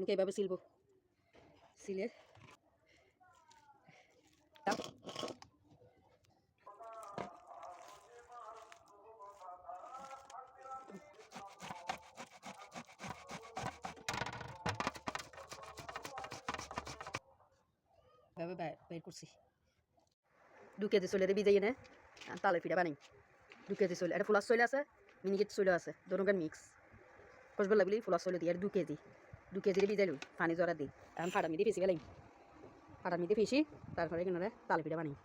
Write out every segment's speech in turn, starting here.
এগুলোকে এভাবে সিলবো। সিলে। এভাবে বের করছি। দু কেজি চলে ভিজাই এনে তালে ফিটা বানাই। দু কেজি চলে এটা ফুলার চলে আছে মিনিকেট চলে আছে দোনোকার মিক্স কষবার লাগলি ফুলার চলে দিই আর দু কেজি দু কেজি ভিজাইলু পানি জরা দিই এখন ফাটা মিদি ফেসি গেলাম ফাটা মিদি ফেসি তারপরে কিনারে তালে পিঠা বানাই।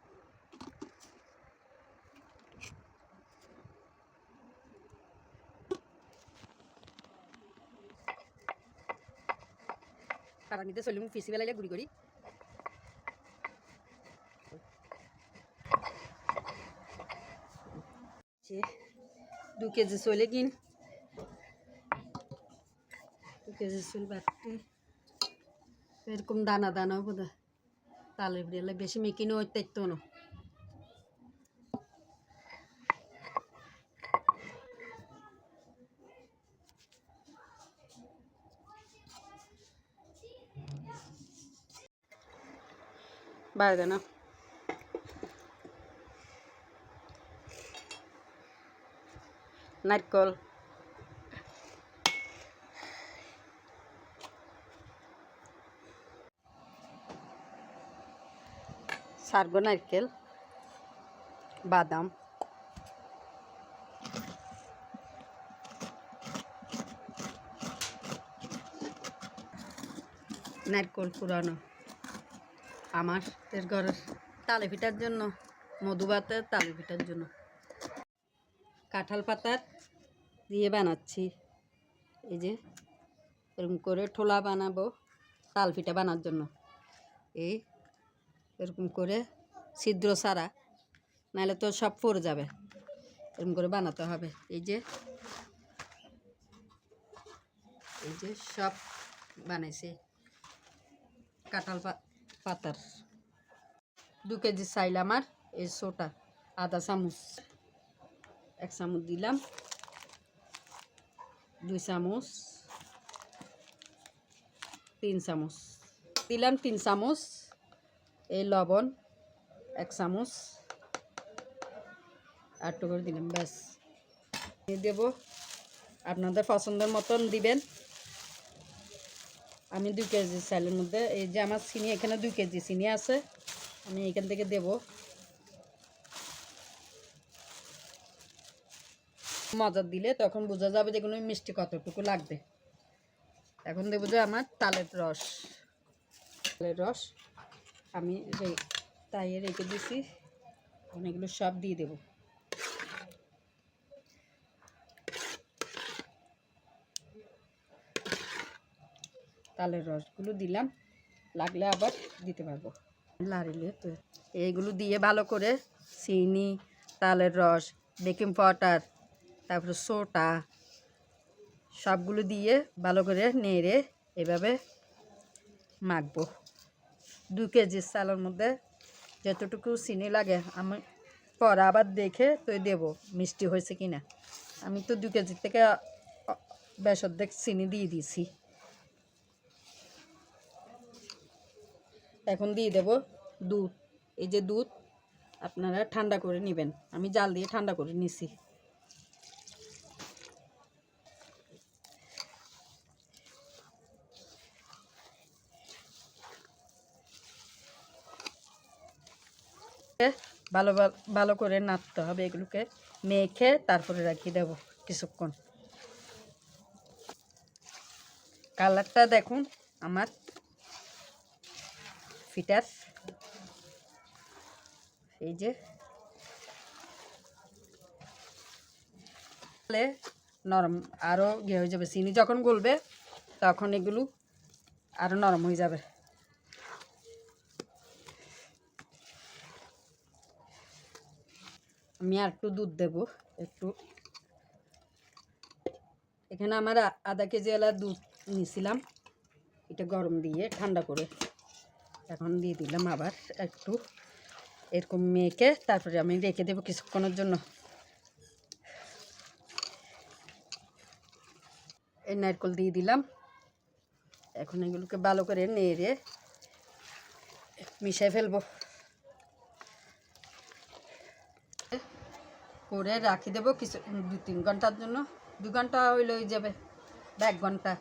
ফাটা মিদি চলিম ফেসি বেলাইলে গুড়ি করি দু কেজি চলে কিন। দু কেজি চল বাড়তে এরকম দানা দানা বোধ তালে বিড়ালে বেশি মেকিনো অত্যাত্য না। না। সারগো নারকেল বাদাম। নারকল পুরানো। আমার ঘরের তালে পিঠার জন্য মধু ভাতের তালে পিঠার জন্য। কাঁঠাল পাতার দিয়ে বানাচ্ছি। এই যে, এরকম করে ঠোলা বানাবো, তাল পিঠা বানার জন্য। এই এরকম করে ছিদ্র ছাড়া, নাহলে তো সব পড়ে যাবে। এরকম করে বানাতে হবে। এই যে এই যে সব বানাইছি। কাঁঠাল পাতার। দু কেজি চাইল আমার, এই ছোটা। আধা চামচ। এক চামচ দিলাম। দুই চামচ। তিন চামচ। দিলাম তিন চামচ। এই লবণ, এক চামচ। একটু করে দিলাম, ব্যাস। দিয়ে দেব। আপনাদের পছন্দের মতন দিবেন। আমি দুই কেজি চালের মধ্যে, এই যে আমার চিনি, এখানে দুই কেজি চিনি আছে। আমি এখান থেকে দেবো। মজা দিলে তখন বোঝা যাবে যে কোনো মিষ্টি কতটুকু লাগবে। এখন দেবো যে আমার তালের রস। তালের রস। আমি তাইয়ে রেখে দিছি। অনেকগুলো সব দিয়ে দেবো। তালের রসগুলো দিলাম। লাগলে আবার দিতে পারব। লাড়িলে তো এইগুলো দিয়ে ভালো করে চিনি, তালের রস, বেকিং পাউডার, তারপরে সোটা সবগুলো দিয়ে ভালো করে নেড়ে এভাবে মাখবো। দু কেজি চালের মধ্যে যতটুকু চিনি লাগে, আমি পরে আবার দেখে তো দেব মিষ্টি হয়েছে কি না আমি তো দু কেজি থেকে বেশ অর্ধেক চিনি দিয়ে দিয়েছি। এখন দিয়ে দেব দুধ। এই যে দুধ, আপনারা ঠান্ডা করে নেবেন। আমি জাল দিয়ে ঠান্ডা করে নিছি। ভালো ভালো- করে নাড়তে হবে এগুলোকে। মেখে তারপরে রাখিয়ে দেব কিছুক্ষণ। কালারটা দেখুন, আমার ফিটার এই যে। নরম আরও ইয়ে হয়ে যাবে, চিনি যখন গলবে, তখন এগুলো আরও নরম হয়ে যাবে। আমি আর একটু দুধ দেবো, একটু। এখানে আমার আধা কেজি এলা দুধ নিয়েছিলাম, এটা গরম দিয়ে ঠান্ডা করে। এখন দিয়ে দিলাম আবার একটু। এরকম মেখে তারপরে আমি রেখে দেবো কিছুক্ষণের জন্য। এই নারকেল দিয়ে দিলাম। এখন এগুলোকে ভালো করে নেড়ে মিশিয়ে ফেলব। করে রাখি দেবো কিছু দু তিন ঘণ্টার জন্য। দু ঘণ্টা হইলে হয়ে যাবে, বা এক ঘণ্টা।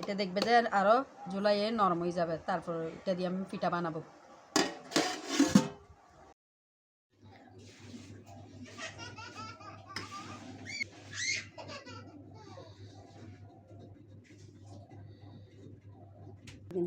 এটা দেখবে যে আরও জুলাইয়ে নরম হয়ে যাবে, তারপর এটা দিয়ে আমি পিঠা বানাবো। দিন